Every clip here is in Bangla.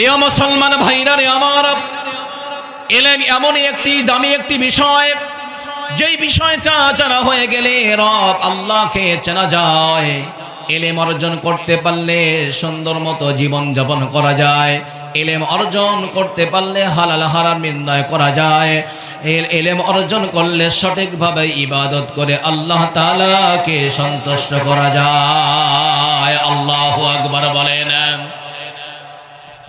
প্রিয় মুসলমান ভাইরা রে আমার এলেম এমনই একটি দামি একটি বিষয়। যেই বিষয়টা জানা হয়ে গেলে রব আল্লাহকে চেনা যায়, এলেম অর্জন করতে পারলে সুন্দর মতো জীবন যাপন করা যায়, এলেম অর্জন করতে পারলে হালাল হারাম নির্ণয় করা যায়, এল- এলেম অর্জন করলে সঠিকভাবে ইবাদত করে আল্লাহ তাআলাকে সন্তুষ্ট করা যায়। আল্লাহ আকবার বলেন।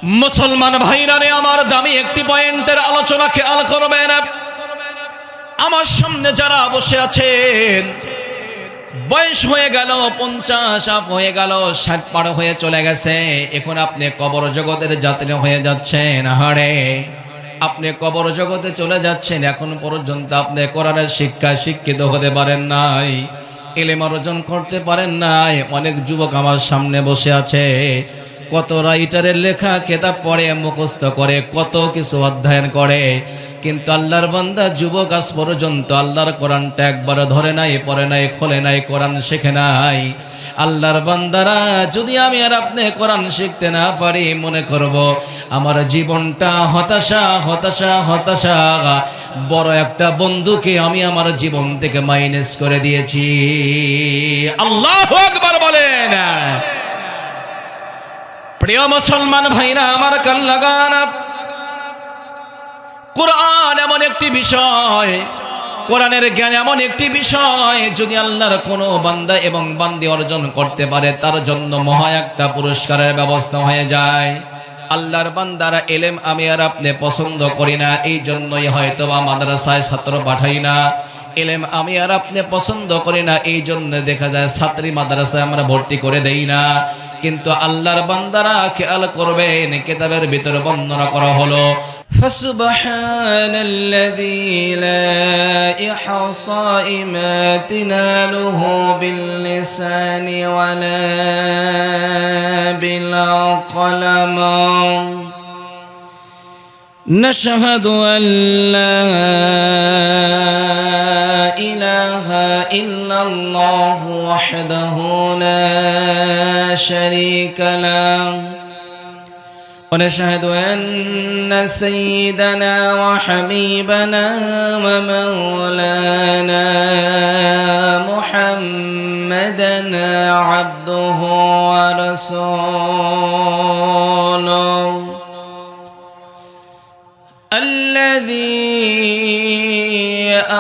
মুসলমান ভাইরারে আমার দামি একটি পয়েন্টের আলোচনা খেয়াল করবেন। আমার সামনে যারা বসে আছেন, বয়স হয়ে গেল, পঞ্চাশ, আপ হয়ে গেল, ষাট পার হয়ে চলে গেছে। এখন আপনি কবর জগতের যাত্রী হয়ে যাচ্ছেন হাড়ে আপনি কবর জগতে চলে যাচ্ছেন, এখন পর্যন্ত আপনি কোরআনের শিক্ষা শিক্ষিত হতে পারেন নাই, এলেম অর্জন করতে পারেন নাই। অনেক যুবক আমার সামনে বসে আছে। কত রাইটারের লেখা কেতাব পড়ে, মুখস্থ করে, কত কিছু অধ্যয়ন করে। কিন্তু আল্লাহর বান্দা যুবক আজ পর্যন্ত আল্লাহর কোরআনটা একবার ধরে নাই, পড়ে নাই, খোলে নাই, কোরআন শেখে নাই। আল্লাহর বান্দারা, যদি আমি আর আপনি কোরআন শিখতে না পারি, মনে করব আমার জীবনটা হতাশা হতাশা হতাশা। বড় একটা বন্ধুকে আমি আমার জীবন থেকে মাইনাস করে দিয়েছি। আল্লাহ একবার বলেন। প্রিয় মুসলমান ভাইরা, আমার কান লাগান কোরআন এমন একটি বিষয়, কোরআনের জ্ঞান এমন একটি বিষয়, যদি আল্লাহর কোনো বান্দা এবং বান্দি অর্জন করতে পারে, তার জন্য মহা একটা পুরস্কারের ব্যবস্থা হয়ে যায়। আল্লাহর বান্দারা এলেম আমি আর আপনি পছন্দ করি না এই জন্যই হয়তো বা মাদ্রাসায় ছাত্র পাঠাই না। এলেম আমি আর আপনি পছন্দ করি না এই জন্য দেখা যায় ছাত্রী মাদ্রাসায় আমরা ভর্তি করে দেই না কিন্তু আল্লাহর বান্দারা খেয়াল করবেন কেতাবের ভিতরে বর্ণনা করা হলো فسبحان الذي لا إحصاء ما تناله باللسان ولا بالقلم نشهد أن لا إله إلا الله وحده لا شريك له. ونشهد أن سيدنا وحبيبنا ومولانا محمدا عبده ورسوله.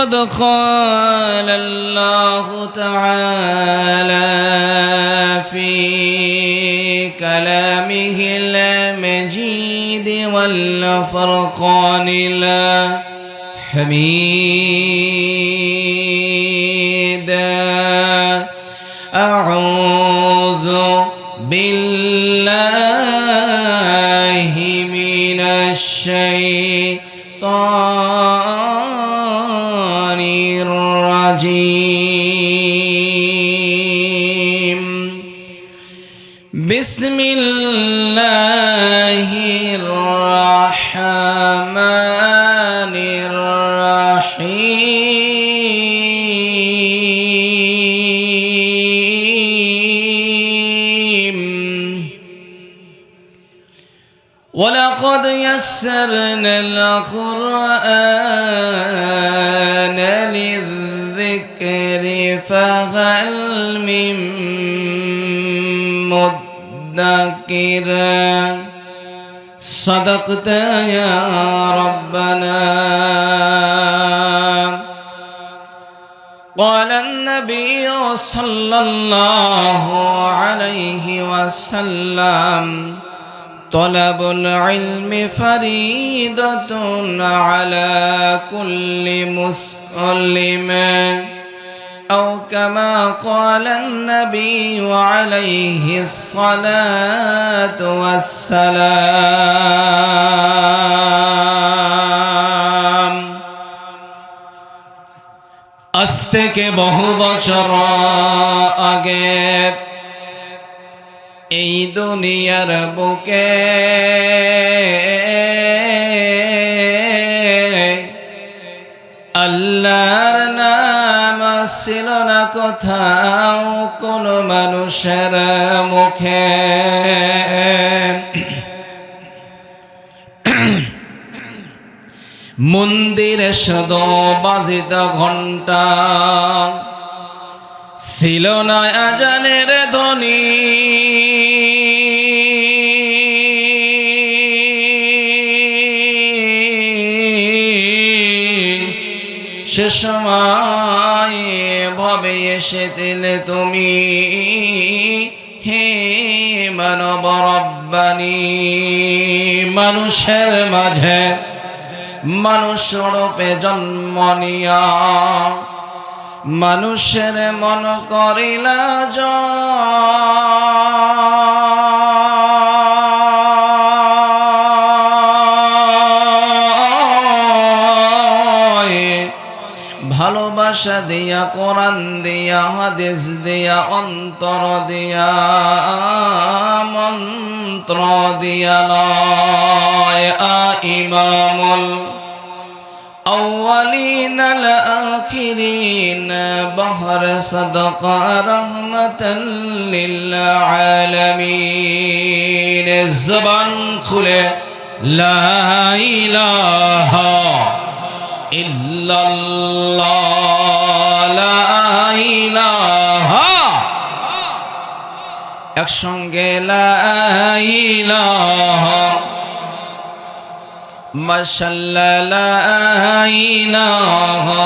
فقد قال الله تعالى في كلامه المجيد والفرقان لا حميدا الرحيم. ولقد يسرنا القرآن للذكر فهل من مدكر؟ صدقت يا ربنا. قال النبي صلى الله عليه وسلم طلب العلم فريضة على كل مسلم. أو كما قال النبي عليه الصلاة والسلام. আজ থেকে বহু বছর আগে এই দুনিয়ার বুকে আল্লাহর নাম ছিল না কোথাও কোনো মানুষের মুখে। মন্দিরে শুধু বাজিত ঘণ্টা ছিল না আজানের ধ্বনি। সে সময় ভবে এসে দিলে তুমি। হে মানব রব্বানি, মানুষের মাঝে মানুষ রূপে জন্ম নিয়া মানুষের মন করিলা। ভালোবাসা দিয়া, কোরআন দিয়া, হাদিস দিয়া, অন্তর দিয়া, মন্ত্র দিয়া লয় আ ইমামুল الآخرين بحر صدق رحمة للعالمين الزبان خله لا إله إلا الله لا إله একসঙ্গে লা ইলাহা মাশাল্লাহ লা ইলাহা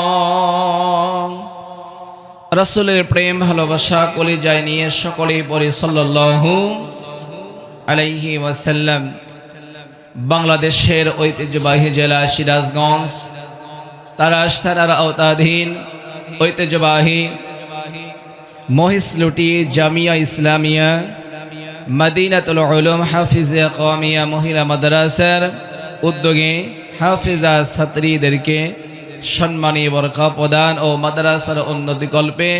রাসূলের প্রেম, ভালোবাসা, কলিজায় নিয়ে সকলেই পড়ে সাল্লাল্লাহু আলাইহি ওয়াসাল্লাম। বাংলাদেশের ঐতিহ্যবাহী জেলা সিরাজগঞ্জ। তারাস থানার আওতাধীন ঐতিহ্যবাহী মহিসলুটি জামিয়া ইসলামিয়া, মদিনাতুল উলুম হাফিজে কওমিয়া মহিলা মাদ্রাসার উদ্যোগে হাফিজা ছাত্রীদেরকে সম্মানী বরকা প্রদান ও মাদ্রাসার উন্নতিকল্পে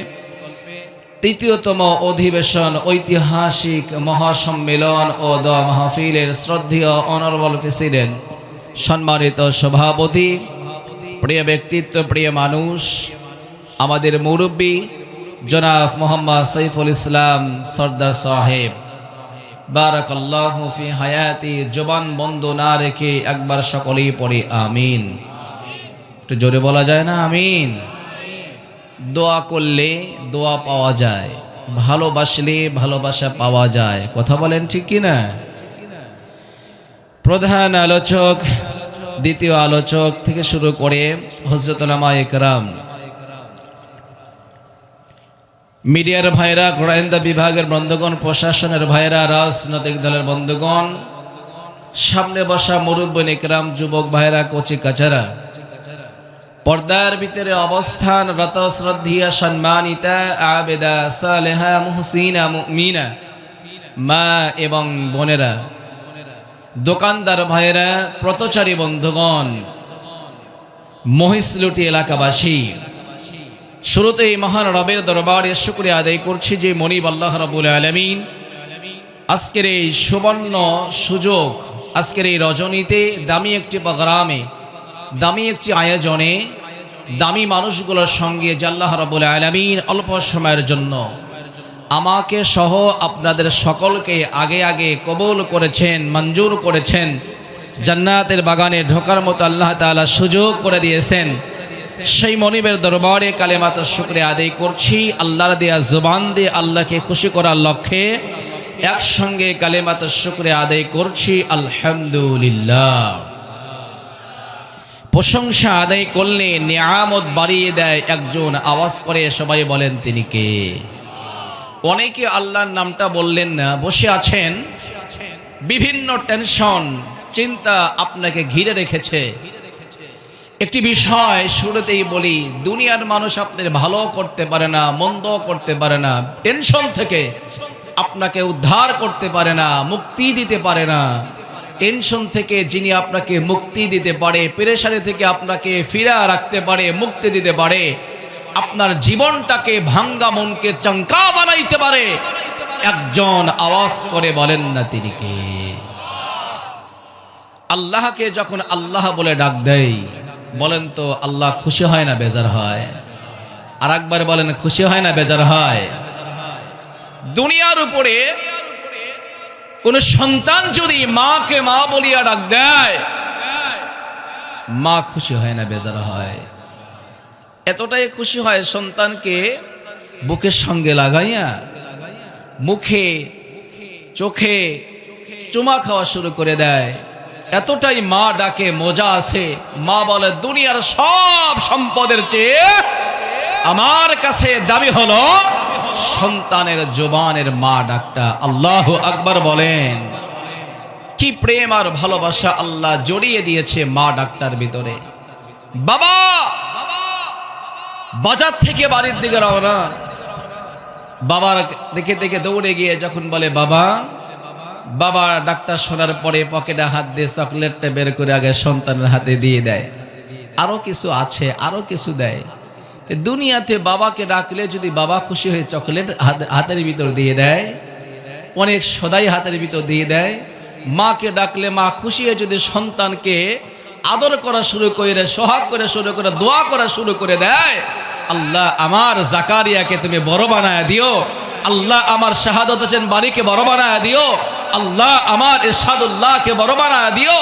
তৃতীয়তম অধিবেশন ঐতিহাসিক মহাসম্মেলন ও দ মাহফিলের শ্রদ্ধেয় অনর্বল প্রেসিডেন্ট, সম্মানিত সভাপতি, প্রিয় ব্যক্তিত্ব, প্রিয় মানুষ, আমাদের মুরব্বী জনাব মোহাম্মদ সাইফুল ইসলাম সর্দার সাহেব। বারাকাল্লাহ ফি হায়াতি, জবান বন্ধ না রেখে একবার সকলেই পড়ে, আমিন। একটু জোরে বলা যায় না? আমিন। দোয়া করলে দোয়া পাওয়া যায়, ভালোবাসলে ভালোবাসা পাওয়া যায়। কথা বলেন ঠিক কি না? প্রধান আলোচক, দ্বিতীয় আলোচক থেকে শুরু করে হজরতুলামা একরাম, মিডিয়ার ভাইরা, গোয়েন্দা বিভাগের বন্ধুগণ, প্রশাসনের ভাইরা, রাজনৈতিক দলের বন্ধুগণ, সামনে বসা মুরব্বী একরাম, যুবক ভাইরা, কচি কাচারা পর্দার ভিতরে অবস্থান রত শ্রদ্ধিয়া সম্মানিতা আবেদা সালেহা মুহসিনা মুমিনা, মা এবং বোনেরা, দোকানদার ভাইরা প্রতচারী বন্ধুগণ মহিষলুটি এলাকাবাসী, শুরুতেই মহান রবের দরবারে শুক্রিয়া আদায় করছি যে মনিব আল্লাহ রবুল আলমিন আজকের এই সুবর্ণ সুযোগ, আজকের এই রজনীতে দামি একটি গ্রামে দামি একটি আয়োজনে দামি মানুষগুলোর সঙ্গে জাল্লাহ রবুল আলমিন অল্প সময়ের জন্য আমাকে সহ আপনাদের সকলকে আগে আগে কবুল করেছেন, মঞ্জুর করেছেন, জান্নাতের বাগানে ঢোকার মতো আল্লাহ তাআলা সুযোগ করে দিয়েছেন। সেই মনিবের দরবারে কালেমাত শুক্রে আদায় করছি। আল্লাহর দেয়া জবান দিয়ে আল্লাহকে খুশি করার লক্ষ্যে একসঙ্গে কালেমাত শুক্রে আদায় করছি। আলহামদুলিল্লাহ। প্রশংসা আদায় করলে নিয়ামত বাড়িয়ে দেয় একজন। আওয়াজ করে সবাই বলেন, তিনি কে? অনেকে আল্লাহর নামটা বললেন না, বসে আছেন। বিভিন্ন টেনশন, চিন্তা আপনাকে ঘিরে রেখেছে। একটি বিষয় শুরুতেই বলি, দুনিয়ার মানুষ আপনার ভালো করতে পারে না মন্দ করতে পারে না, টেনশন থেকে আপনাকে উদ্ধার করতে পারে না, মুক্তি দিতে পারে না। টেনশন থেকে যিনি আপনাকে মুক্তি দিতে পারে, পেরেশানি থেকে আপনাকে ফিরা রাখতে পারে, মুক্তি দিতে পারে, আপনার জীবনটাকে ভাঙ্গা মনকে চঙ্কা বানাইতে পারে। একজন আওয়াজ করে বলেন না তিনি কে? আল্লাহকে যখন আল্লাহ বলে ডাক দেয়, বলেন তো আল্লাহ খুশি হয় না বেজার হয়? আর একবার বলেন, খুশি হয় না বেজার হয়? দুনিয়ার উপরে কোন সন্তান যদি মাকে মা বলিয়া ডাক দেয়, মা খুশি হয় না, বেজার হয়। এতটাই খুশি হয় সন্তানকে বুকের সঙ্গে লাগাইয়া, মুখে, চোখে চুমা খাওয়া শুরু করে দেয়। এতটাই মা ডাকে, মজা আছে। মা বলে, দুনিয়ার সব সম্পদের চেয়ে আমার কাছে দাবি হলো সন্তানের জোবানের মা ডাকটা আল্লাহ আকবার বলেন, কি প্রেম আর ভালোবাসা আল্লাহ জড়িয়ে দিয়েছে মা ডাক্তার ভিতরে। বাবা, বাজার থেকে বাড়ির দিকে রওনা। বাবার দেখে দেখে দৌড়ে গিয়ে যখন বলে, বাবা বাবা, ডাক্তার শোনার পরে পকেটে হাত দিয়ে চকলেটটা বের করে আগে সন্তানের হাতে দিয়ে দেয়। আরও কিছু আছে, আরও কিছু দেয়। দুনিয়াতে বাবাকে ডাকলে যদি বাবা খুশি হয়ে চকলেট হাতে- হাতের ভিতর দিয়ে দেয়, অনেক সদাই হাতের ভিতর দিয়ে দেয়, মাকে ডাকলে মা খুশি হয়ে যদি সন্তানকে আদর করা শুরু করে, সোহাগ করে শুরু করে, দোয়া করা শুরু করে দেয়, আল্লাহ আমার জাকারিয়াকে তুমি বড় বানায় দিও। আল্লাহ আমার শাহাদত হোসেন বাড়িকে বড় বানায় দিও। আল্লাহ আমার ইরশাদুল্লাহকে বড় বানায় দিও।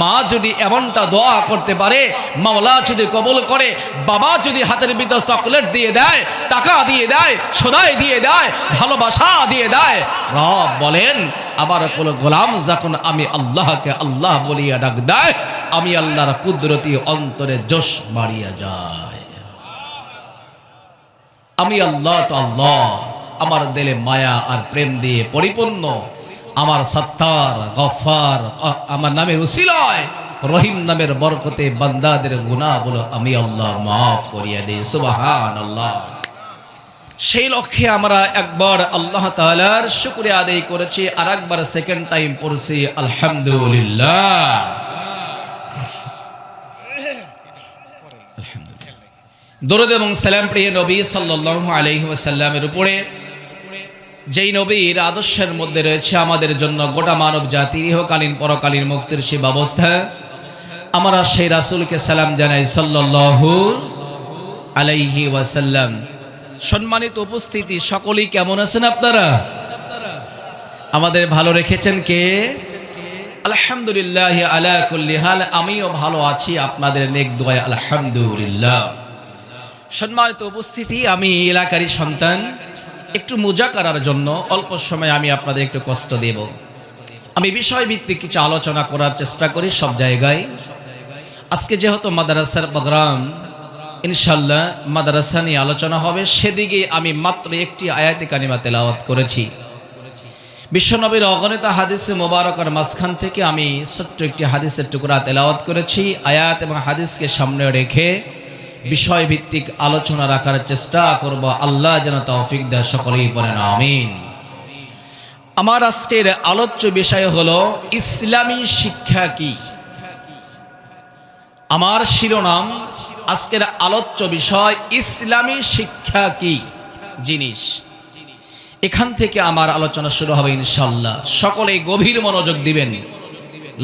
মা যদি এমনটা দোয়া করতে পারে, মাওলা যদি কবল করে, বাবা যদি হাতের ভিতর চকলেট দিয়ে দেয়, টাকা দিয়ে দেয়, সদাই দিয়ে দেয়, ভালোবাসা দিয়ে দেয়, রব বলেন আবার কোন গোলাম যখন আমি আল্লাহকে আল্লাহ বলিয়া ডাক দেয়, আমি আল্লাহর কুদরতি অন্তরে জোশ বাড়িয়া যায়। আমি আল্লাহ তো আল্লাহ। আমার দিলে মায়া আর প্রেম দিয়ে পরিপূর্ণ। আমার সত্তার, গফার আমার নামের উসিলয়, রহিম নামের বরকতে বান্দাদের বলো আমি আল্লাহ মাফ করিয়া দিই। সুবহান আল্লাহ সেই লক্ষ্যে আমরা একবার আল্লাহ তাআলার শুকরিয়া আদায় করেছি আর একবার সেকেন্ড টাইম পড়ছি আলহামদুলিল্লাহ। দরুদ এবং সালাম প্রিয় নবী সাল্লাল্লাহু আলাইহি ওয়াসাল্লামের উপরে যেই নবীর আদর্শের মধ্যে রয়েছে আমাদের জন্য গোটা মানব জাতির ইহকালীন, পরকালীন মুক্তির সে ব্যবস্থা। আমরা সেই রাসূলকে সালাম জানাই সাল্লাল্লাহু আলাইহি ওয়াসাল্লাম। সম্মানিত উপস্থিতি, সকলেই কেমন আছেন আপনারা? আমাদের ভালো রেখেছেন কে? আলহামদুলিল্লাহ আলা আমিও ভালো আছি, আপনাদের নেক দোয়ায় আলহামদুলিল্লাহ। সম্মানিত উপস্থিতি, আমি এলাকারই সন্তান। একটু মোজা করার জন্য অল্প সময় আমি আপনাদের একটু কষ্ট দেব। আমি বিষয় ভিত্তিক কিছু আলোচনা করার চেষ্টা করি সব জায়গায়। আজকে যেহেতু মাদ্রাসার প্রোগ্রাম ইনশাল্লাহ মাদ্রাসা নিয়ে আলোচনা হবে। সেদিকে আমি মাত্র একটি আয়াতি কানিমা তেলাওয়াত করেছি। বিশ্বনবীর অগণিত হাদিসে মোবারকের মাঝখান থেকে আমি ছোট্ট একটি হাদিসের টুকরা তেলাওয়াত করেছি। আয়াত এবং হাদিসকে সামনে রেখে বিষয় ভিত্তিক আলোচনা রাখার চেষ্টা করব। আল্লাহ যেন তৌফিক দেয় সকলেই পড়েন আমিন। আমার আজকের আলোচ্য বিষয় হলো, ইসলামী শিক্ষা কি? আমার শিরোনাম আজকের আলোচ্য বিষয়, ইসলামী শিক্ষা কি জিনিস? এখান থেকে আমার আলোচনা শুরু হবে ইনশাল্লাহ সকলেই গভীর মনোযোগ দিবেন।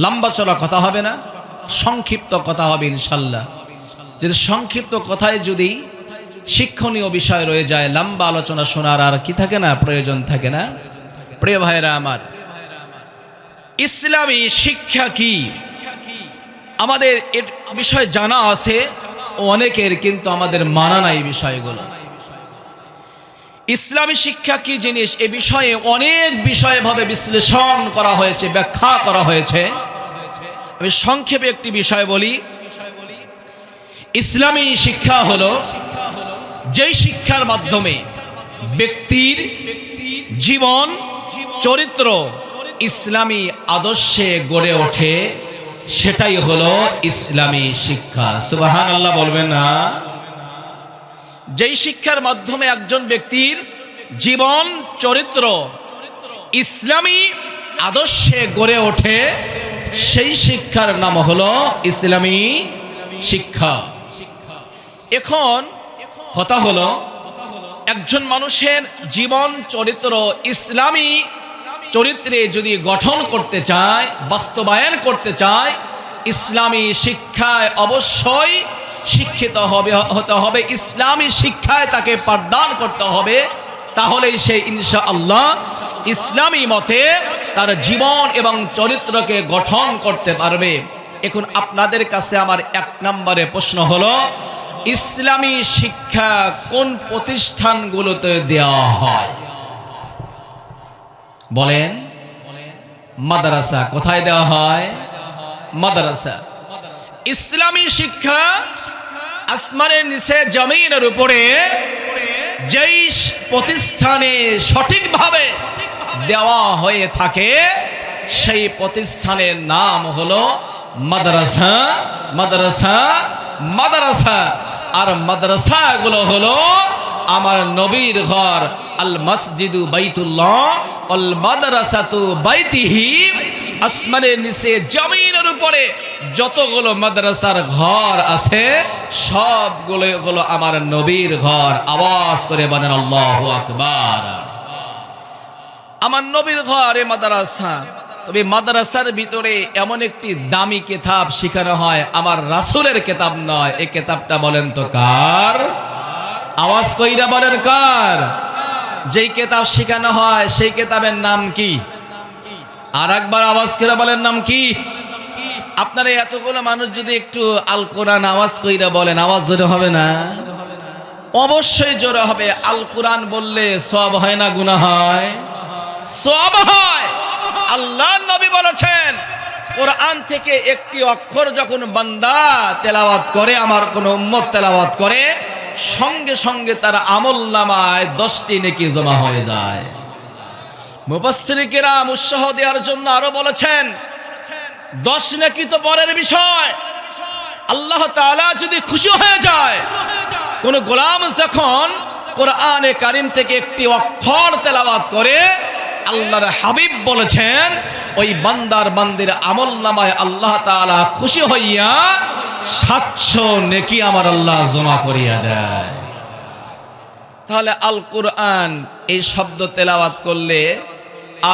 লম্বা চলা কথা হবে না, সংক্ষিপ্ত কথা হবে ইনশাল্লাহ যদি সংক্ষিপ্ত কথায় যদি শিক্ষণীয় বিষয় রয়ে যায়, লম্বা আলোচনা শোনার আর কি থাকে না, প্রয়োজন থাকে না? প্রিয় ভাইরা আমার, ইসলামী শিক্ষা কি? আমাদের এর বিষয় জানা আছে অনেকের কিন্তু আমাদের মানা নাই বিষয়গুলো। ইসলামী শিক্ষা কি জিনিস? এ বিষয়ে অনেক বিষয়ভাবে বিশ্লেষণ করা হয়েছে, ব্যাখ্যা করা হয়েছে। আমি সংক্ষেপে একটি বিষয় বলি ইসলামী শিক্ষা হলো যেই শিক্ষার মাধ্যমে ব্যক্তির জীবন, চরিত্র ইসলামী আদর্শে গড়ে ওঠে, সেটাই হলো ইসলামী শিক্ষা। সুবাহান আল্লাহ বলবেন না। যেই শিক্ষার মাধ্যমে একজন ব্যক্তির জীবন, চরিত্র ইসলামী আদর্শে গড়ে ওঠে, সেই শিক্ষার নাম হলো ইসলামী শিক্ষা। এখন কথা হলো, একজন মানুষের জীবন চরিত্র ইসলামী চরিত্রে যদি গঠন করতে চায়, বাস্তবায়ন করতে চায়, ইসলামী শিক্ষায় অবশ্যই শিক্ষিত হবে, হতে হবে। ইসলামী শিক্ষায় তাকে পাঠদান করতে হবে। তাহলেই সে ইনশা আল্লাহ ইসলামী মতে তার জীবন এবং চরিত্রকে গঠন করতে পারবে। এখন আপনাদের কাছে আমার এক নম্বরে প্রশ্ন হলো ইসলামী শিক্ষা কোন প্রতিষ্ঠানগুলোতে দেওয়া হয়? বলেন, মাদ্রাসা কোথায় দেওয়া হয়? মাদ্রাসা। ইসলামী শিক্ষা আসমানের নিচে জমিনের উপরে যেই প্রতিষ্ঠানে সঠিকভাবে দেওয়া হয়ে থাকে, সেই প্রতিষ্ঠানের নাম হলো মাদ্রাসা মাদ্রাসা মাদ্রাসা। আর মাদ্রাসাগুলো হলো আমার নবীর ঘর, আল মসজিদু বাইতুল্লাহ অল মাদ্রাসাতু বাইতিহি, আসমানের নিচে, জমিনের উপরে যতগুলো মাদ্রাসার ঘর আছে, সবগুলো হলো আমার নবীর ঘর। আওয়াজ করে বলেন, আল্লাহ আকবার। আমার নবীর ঘর ঘরে মাদ্রাসা। তবে মাদ্রাসার ভিতরে এমন একটি দামি কেতাব শেখানো হয়, আমার রাসুলের কেতাব নয়। এই কেতাবটা বলেন তো কার? আওয়াজ কইরা বলেন কার? যেই কেতাব শেখানো হয়, সেই কেতাবের নাম কি? আর একবার আওয়াজ কইরা বলেন নাম কি? আপনারা এতগুলো মানুষ যদি একটু আল কোরআন আওয়াজ কইরা বলেন, আওয়াজ জোরে হবে না? অবশ্যই জোরে হবে। আল কোরআন বললে সব হয় না, গুনাহ হয়? সব হয়। আল্লাহ নবী বলেছেন, কোরআন থেকে একটি অক্ষর যখন বান্দা তেলাওয়াত করে, আমার কোন উম্মত তেলাওয়াত করে, সঙ্গে সঙ্গে তার আমল নামায় দশটি নেকি জমা হয়ে যায়। মুবাসরিকেরা উৎসাহ দেওয়ার জন্য আরও বলেছেন, দশ নাকি তো পরের বিষয়। আল্লাহ তাআলা যদি খুশি হয়ে যায়, কোন গোলাম যখন কোরআনে কারিম থেকে একটি অক্ষর তেলাওয়াত করে আল্লাহর হাবিব বলেছেন, ওই বান্দার বান্দির আমল নামায় আল্লাহ তাআলা খুশি হইয়া সাতশো নেকি আমার আল্লাহ জমা করিয়া দেয়। তাহলে আল কুরআন এই শব্দ তেলাওয়াত করলে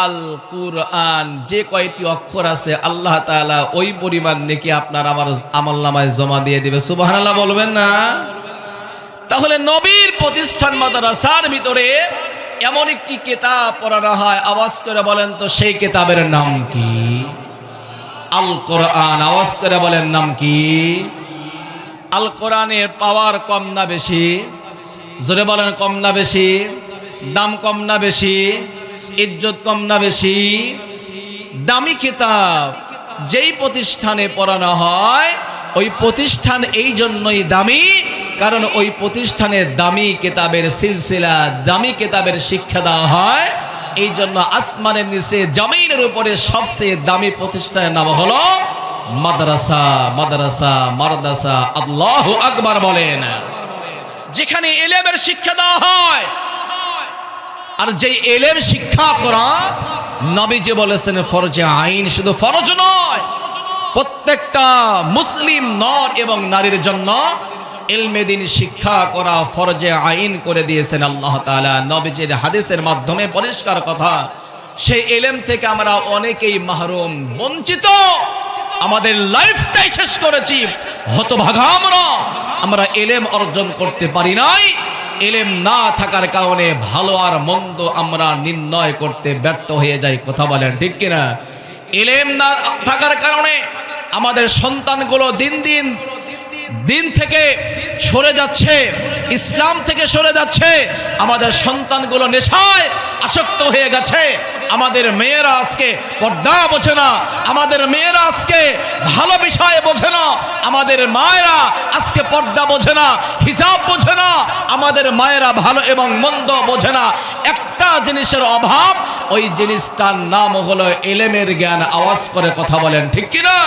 আল কুরআন যে কয়টি অক্ষর আছে আল্লাহ তাআলা ওই পরিমাণ নেকি আপনার আমার আমল নামায় জমা দিয়ে দিবে। সুবহানাল্লাহ বলবেন না? তাহলে নবীর প্রতিষ্ঠান মাদ্রাসার ভিতরে এমন একটি কেতাব পড়ানো হয়, আওয়াজ করে বলেন তো সেই কেতাবের নাম কি? আল কোরআন আওয়াজ করে বলেন নাম কি? আল কোরআনের পাওয়ার কম না বেশি? জোরে বলেন কম না বেশি? দাম কম না বেশি? ইজ্জত কম না বেশি? দামি কিতাব যেই প্রতিষ্ঠানে পড়ানো হয়, ওই প্রতিষ্ঠান এই জন্যই দামি কারণ ওই প্রতিষ্ঠানে দামি কেতাবের সিলসিলা, দামি কেতাবের শিক্ষা দেওয়া হয়। এই জন্য আসমানের নিচে, জমিনের উপরে সবচেয়ে দামি প্রতিষ্ঠানের নাম হলো মাদ্রাসা মাদ্রাসা মাদ্রাসা। আল্লাহ আকবার বলেন। যেখানে এলেমের শিক্ষা দেওয়া হয়, আর যে এলেম শিক্ষা করা নবী যে বলেছেন, ফরজে আইন শুধু ফরজ নয়, প্রত্যেকটা মুসলিম নর এবং নারীর জন্য এলমেদিন শিক্ষা করা, ফরজে আইন করে দিয়েছেন আল্লাহ তাআলা। নবীজির হাদিসের মাধ্যমে পরিষ্কার কথা, সেই এলেম থেকে আমরা অনেকেই মাহরুম, বঞ্চিত। আমাদের লাইফটাই শেষ করেছি। হতভাগা আমরা। আমরা এলেম অর্জন করতে পারি নাই। এলেম না থাকার কারণে ভালো আর মন্দ আমরা নির্ণয় করতে ব্যর্থ হয়ে যাই, কথা বলেন ঠিক কিনা? এলেম না থাকার কারণে আমাদের সন্তানগুলো দিন দিন দিন থেকে সরে যাচ্ছে, ইসলাম থেকে সরে যাচ্ছে, আমাদের সন্তানগুলো নেশায় আসক্ত হয়ে গেছে। আমাদের মেয়েরা আজকে পর্দা বোঝে না, আমাদের মেয়েরা আজকে ভালো বিষয়ে বোঝে না, আমাদের মায়েরা আজকে পর্দা বোঝে না হিসাব বোঝে না, আমাদের মায়েরা ভালো এবং মন্দ বোঝে না। একটা জিনিসের অভাব, ওই জিনিসটার নাম হলো এলেমের জ্ঞান, আওয়াজ করে কথা বলেন, ঠিক কিনা?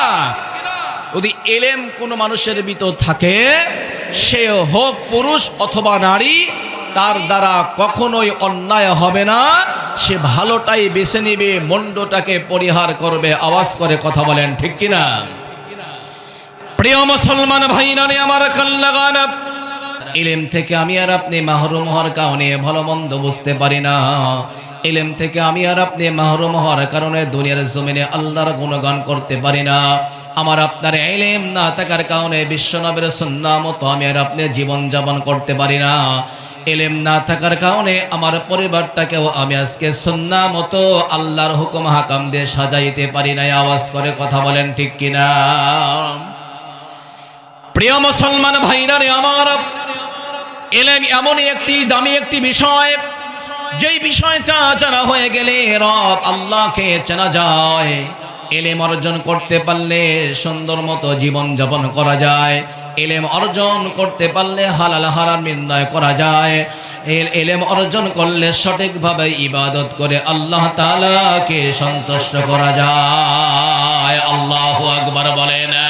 যদি এলেম কোনো মানুষের ভিতর থাকে সে হোক পুরুষ অথবা নারী, তার দ্বারা কখনোই অন্যায় হবে না। সে ভালোটাই বেছে নিবে মন্ডটাকে পরিহার করবে, আওয়াজ করে কথা বলেন, ঠিক কিনা? প্রিয় মুসলমান ভাই নানি আমার কল্যাণ ইলেম থেকে আমি আর আপনি মাহরুম হওয়ার কারণে ভালো মন্দ বুঝতে পারি না। ইলেম থেকে আমি আর আপনি মাহরুম হওয়ার কারণে দুনিয়ার জমিনে আল্লাহর গুণগান করতে পারি না। আমার আপনার এলেম না থাকার কারণে বিশ্বনবের সন্না মতো আমি আর আপনি জীবন যাপন করতে পারি না। এলেম না থাকার কারণে আমার পরিবারটাকেও আমি আজকে সন্না মতো আল্লাহর হুকুম হাকাম দিয়ে সাজাইতে পারি না আওয়াজ করে কথা বলেন ঠিক কিনা? প্রিয় মুসলমান ভাইরা রে আমার এলেম এমনই একটি, দামি একটি বিষয়, যেই বিষয়টা জানা হয়ে গেলে রব আল্লাহকে চেনা যায়। এলেম অর্জন করতে পারলে সুন্দর মতো জীবন যাপন করা যায়। এলেম অর্জন করতে পারলে হালাল হারাম নির্ণয় করা যায়। এল- এলেম অর্জন করলে সঠিকভাবে ইবাদত করে আল্লাহ তালাকে সন্তুষ্ট করা যায়। আল্লাহ আকবার বলেন।